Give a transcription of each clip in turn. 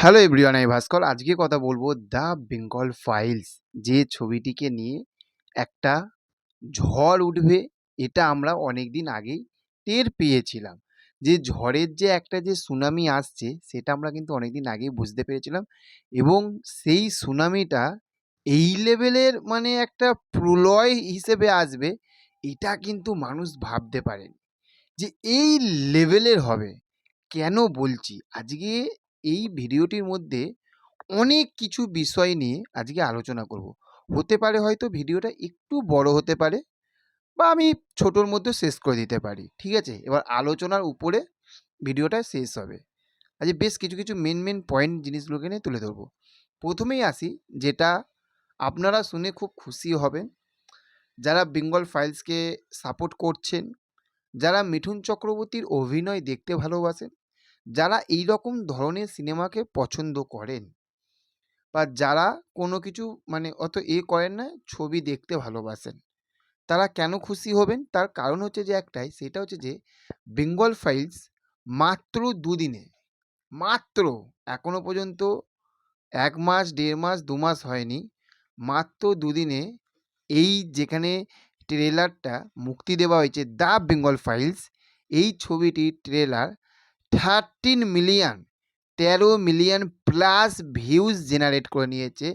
Hello everyone, আমি ভাস্কর। আজকে কথা বলব দ্য বেঙ্গল ফাইলস। যে ছবিটিকে নিয়ে একটা ঝড় উঠবে, এটা আমরা অনেক দিন আগেই টের পেয়েছিলাম। যে ঝড়ের যে একটা যে সুনামি আসছে, সেটা আমরা কিন্তু অনেক দিন আগেই বুঝতে পেরেছিলাম এবং সেই সুনামিটা এই লেভেলের মানে একটা প্রলয় হিসেবে আসবে, এটা কিন্তু মানুষ ভাবতে পারেন। যে এই লেভেলের হবে, কেন বলছি? আজকে এই ভিডিওটির মধ্যে অনেক কিছু বিষয় নিয়ে আজকে আলোচনা করব। হতে পারে হয়তো ভিডিওটা একটু বড় হতে পারে বা আমি ছোটোর মধ্যে শেষ করে দিতে পারি, ঠিক আছে? এবার আলোচনার উপরে ভিডিওটা শেষ হবে। আজকে বেশ কিছু কিছু মেন মেন পয়েন্ট জিনিসগুলোকে নিয়ে তুলে ধরবো। প্রথমেই আসি, যেটা আপনারা শুনে খুব খুশি হবেন। যারা বেঙ্গল ফাইলসকে সাপোর্ট করছেন, যারা মিঠুন চক্রবর্তীর অভিনয় দেখতে ভালোবাসেন যারা এই রকম ধরনের সিনেমাকে পছন্দ করেন বা যারা কোনো কিছু মানে অত এ করেন না, ছবি দেখতে ভালোবাসেন, তারা কেন খুশি হবেন? তার কারণ হচ্ছে যে একটাই, সেটা হচ্ছে যে বেঙ্গল ফাইলস মাত্র দুদিনে, মাত্র, এখনও পর্যন্ত এক মাস, দেড় মাস, দু মাস হয়নি, মাত্র দুদিনে এই যেখানে ট্রেলারটা মুক্তি দেওয়া হয়েছে, দ্য বেঙ্গল ফাইলস, এই ছবিটির ট্রেলার থার্টিন মিলিয়ন তেরো মিলিয়ন প্লাস ভিউজ জেনারেট করে নিয়েছে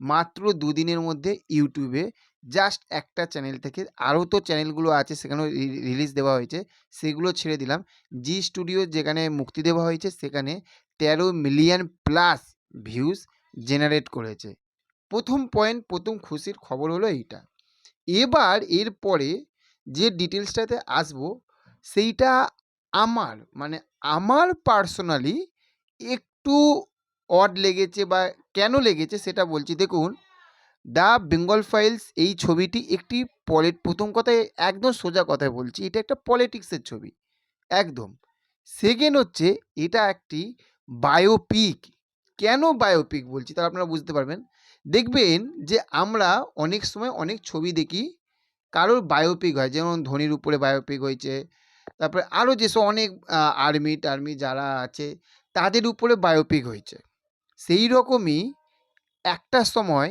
মাত্র দুদিনের মধ্যে ইউটিউবে জাস্ট একটা চ্যানেল থেকে আরও তো চ্যানেলগুলো আছে সেখানেও রিলিজ দেওয়া হয়েছে, সেগুলো ছেড়ে দিলাম। জি স্টুডিও যেখানে মুক্তি দেওয়া হয়েছে সেখানে তেরো মিলিয়ন প্লাস ভিউজ জেনারেট করেছে। প্রথম পয়েন্ট প্রথম খুশির খবর হলো এইটা। এবার এরপরে যে ডিটেলসটাতে আসব, সেইটা আমার মানে আমার পার্সোনালি একটু অড লেগেছে বা কেন লেগেছে সেটা বলছি। দেখুন, দ্য বেঙ্গল ফাইলস এই ছবিটি একটি পলি প্রথম কথায় একদম সোজা কথায় বলছি, এটা একটা পলিটিক্সের ছবি, একদম। সেকেন্ড হচ্ছে, এটা একটি বায়োপিক কেন বায়োপিক বলছি? তাহলে আপনারা বুঝতে পারবেন। দেখবেন যে আমরা অনেক সময় অনেক ছবি দেখি, কারোর বায়োপিক হয়, যেমন ধোনির উপরে বায়োপিক হয়েছে তারপরে আরও যেসব অনেক আর্মি টার্মি যারা আছে, তাদের উপরে বায়োপিক হয়েছে। সেই রকমই একটা সময়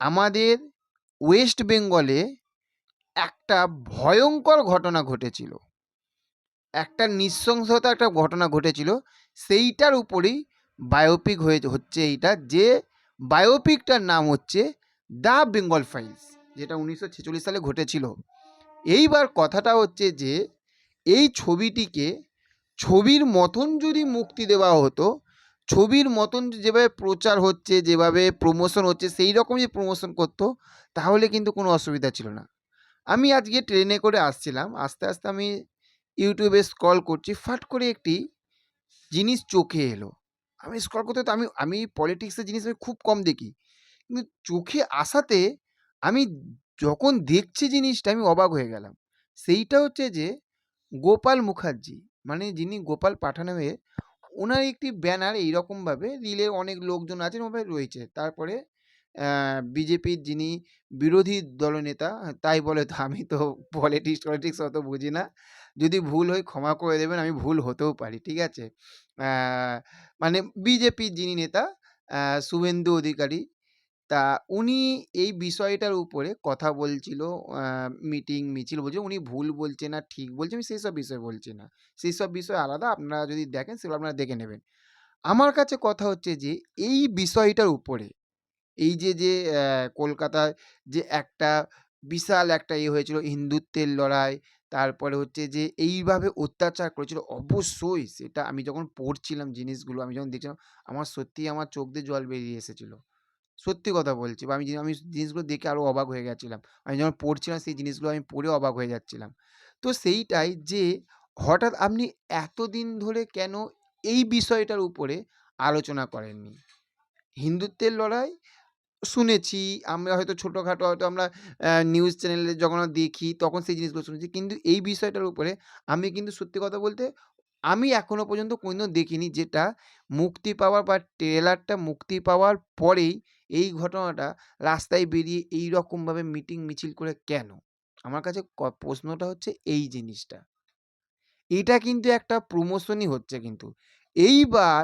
আমাদের ওয়েস্ট বেঙ্গলে একটা ভয়ঙ্কর ঘটনা ঘটেছিল। একটা নৃশংসতা একটা ঘটনা ঘটেছিল, সেইটার উপরেই বায়োপিক হয়ে হচ্ছে এইটা যে বায়োপিকটার নাম হচ্ছে দ্য বেঙ্গল ফাইলস যেটা উনিশশো ছেচল্লিশ সালে ঘটেছিল। এইবার কথাটা হচ্ছে যে এই ছবিটিকে ছবির মতন যদি মুক্তি দেওয়া হতো, ছবির মতন যেভাবে প্রচার হচ্ছে, যেভাবে প্রমোশন হচ্ছে, সেই রকম যে প্রমোশন করতো, তাহলে কিন্তু কোনো অসুবিধা ছিল না। আমি আজকে ট্রেনে করে আসছিলাম, আস্তে আস্তে আমি ইউটিউবে স্ক্রল করছি, ফাট করে একটি জিনিস চোখে এলো। আমি স্ক্রল করতে আমি আমি পলিটিক্সের জিনিস আমি খুব কম দেখি, কিন্তু চোখে আসাতে আমি যখন দেখছি জিনিসটা, আমি অবাক হয়ে গেলাম। সেইটা হচ্ছে যে গোপাল মুখার্জি। মানে যিনি গোপাল পাঠানো হয়ে ওনার একটি ব্যানার এইরকমভাবে রিলে অনেক লোকজন আছেন, ওভাবে রয়েছে। তারপরে বিজেপির যিনি বিরোধী দলনেতা, তাই বলে তো আমি তো পলিটিক্স টলিটিক্স অত বুঝি না। যদি ভুল হয় ক্ষমা করে দেবেন, আমি ভুল হতেও পারি, ঠিক আছে? মানে বিজেপির যিনি নেতা শুভেন্দু অধিকারী তা উনি এই বিষয়টার উপরে কথা বলছিল মিটিং মিছিল বলছে উনি ভুল বলছে না, ঠিক বলছে, আমি সেই সব বিষয় বলছি না। সেই সব বিষয় আলাদা, আপনারা যদি দেখেন সেগুলো আপনারা দেখে নেবেন। আমার কাছে কথা হচ্ছে যে, এই বিষয়টার উপরে, এই যে যে কলকাতায় যে একটা বিশাল একটা ইয়ে হয়েছিল, হিন্দুত্বের লড়াই, তারপরে হচ্ছে যে, এইভাবে অত্যাচার করেছিল, অবশ্যই সেটা আমি যখন পড়ছিলাম জিনিসগুলো, আমি যখন দেখছিলাম, আমার সত্যিই আমার চোখ দিয়ে জল বেরিয়ে এসেছিল। সত্যি কথা বলছি। বা আমি আমি জিনিসগুলো দেখে আরও অবাক হয়ে গেছিলাম। আমি যখন পড়ছিলাম সেই জিনিসগুলো আমি পড়ে অবাক হয়ে যাচ্ছিলাম। তো সেইটাই যে, হঠাৎ আপনি এতদিন ধরে কেন এই বিষয়টার উপরে আলোচনা করেননি? হিন্দুত্বের লড়াই? শুনেছি, আমরা হয়তো ছোটোখাটো হয়তো আমরা নিউজ চ্যানেলে যখন দেখি তখন সেই জিনিসগুলো শুনেছি। কিন্তু এই বিষয়টার উপরে আমি কিন্তু সত্যি কথা বলতে, আমি এখনও পর্যন্ত কোনো দেখিনি যেটা মুক্তি পাওয়ার বা ট্রেলারটা মুক্তি পাওয়ার পরেই এই ঘটনাটা রাস্তায় বেরিয়ে এই রকমভাবে মিটিং মিছিল করে কেন আমার কাছে প্রশ্নটা হচ্ছে এই জিনিসটা এটা কিন্তু একটা প্রমোশনই হচ্ছে কিন্তু এইবার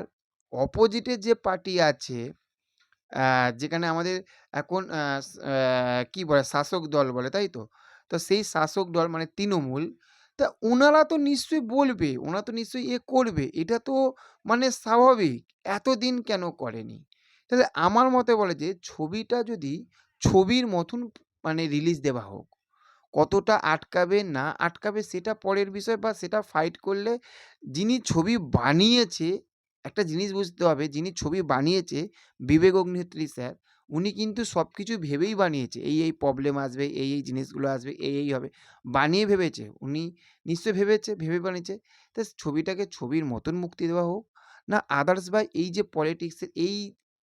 অপোজিটে যে পার্টি আছে যেখানে আমাদের এখন কি বলে শাসক দল বলে, তাই তো? তো সেই শাসক দল মানে তৃণমূল, তা ওনারা তো নিশ্চয়ই বলবে, ওনারা তো নিশ্চয়ই এ করবে। এটা তো মানে স্বাভাবিক। এতদিন কেন করেনি? তাহলে আমার মতে বলে যে ছবিটা যদি ছবির মতন মানে রিলিজ দেওয়া হোক। কতটা আটকাবে না আটকাবে সেটা পরের বিষয় বা সেটা ফাইট করলে যিনি ছবি বানিয়েছে, একটা জিনিস বুঝতে হবে যিনি ছবি বানিয়েছে বিবেক অগ্নিহোত্রী স্যার, উনি কিন্তু সব কিছু ভেবেই বানিয়েছে। এই, এই প্রবলেম আসবে, এই, এই জিনিসগুলো আসবে, এই, এই হবে। বানিয়ে ভেবেছে। উনি নিশ্চয়ই ভেবেছে, ভেবে বানিয়েছে। তো ছবিটাকে ছবির মতন মুক্তি দেওয়া হোক, না আদার্স বা এই যে পলিটিক্সের এই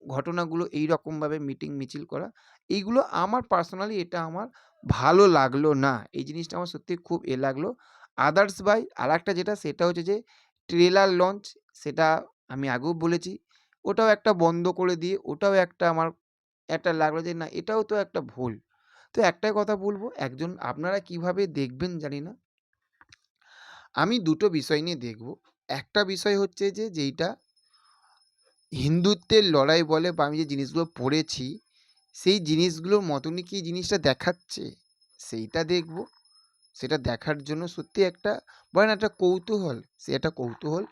ঘটনাগুলো এইরকমভাবে মিটিং মিছিল করা, এইগুলো আমার পার্সোনালি এটা আমার ভালো লাগল না। এই জিনিসটা আমার সত্যি খুব এ লাগল। আদার্স বাই আরেকটা যেটা সেটা হচ্ছে যে ট্রেলার লঞ্চ সেটা আমি আগেও বলেছি। ওটাও একটা বন্ধ করে দিয়ে ওটাও একটা আমার একটা লাগল যে না এটাও তো একটা ভুল। তো একটাই কথা বলব একজন আপনারা কীভাবে দেখবেন জানি না। আমি দুটো বিষয় নিয়ে দেখব। একটা বিষয় হচ্ছে যে যেইটা হিন্দুত্বের লড়াই বলে বা আমি যে জিনিসগুলো পড়েছি, সেই জিনিসগুলোর মতনই কি জিনিসটা দেখাচ্ছে? সেইটা দেখব। সেটা দেখার জন্য সত্যি একটা বলে না একটা কৌতূহল, সে একটা কৌতূহল।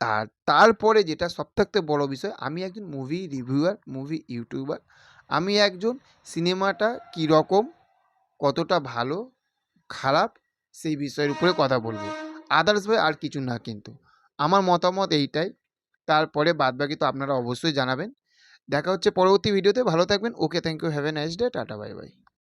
আর তারপরে যেটা সবথেকে বড় বিষয়, আমি একজন মুভি রিভিউয়ার, মুভি ইউটিউবার। আমি একজন সিনেমাটা কীরকম, কতটা ভালো, খারাপ সেই বিষয়ের উপরে কথা বলব আদার্স ভাই আর কিছু না কিন্তু। আমার মতামত এইটাই। তারপরে বাদবাকি তো আপনারা অবশ্যই জানাবেন। দেখা হচ্ছে পরবর্তী ভিডিওতে। ভালো থাকবেন। Okay thank you. Have a nice day. Tata bye bye.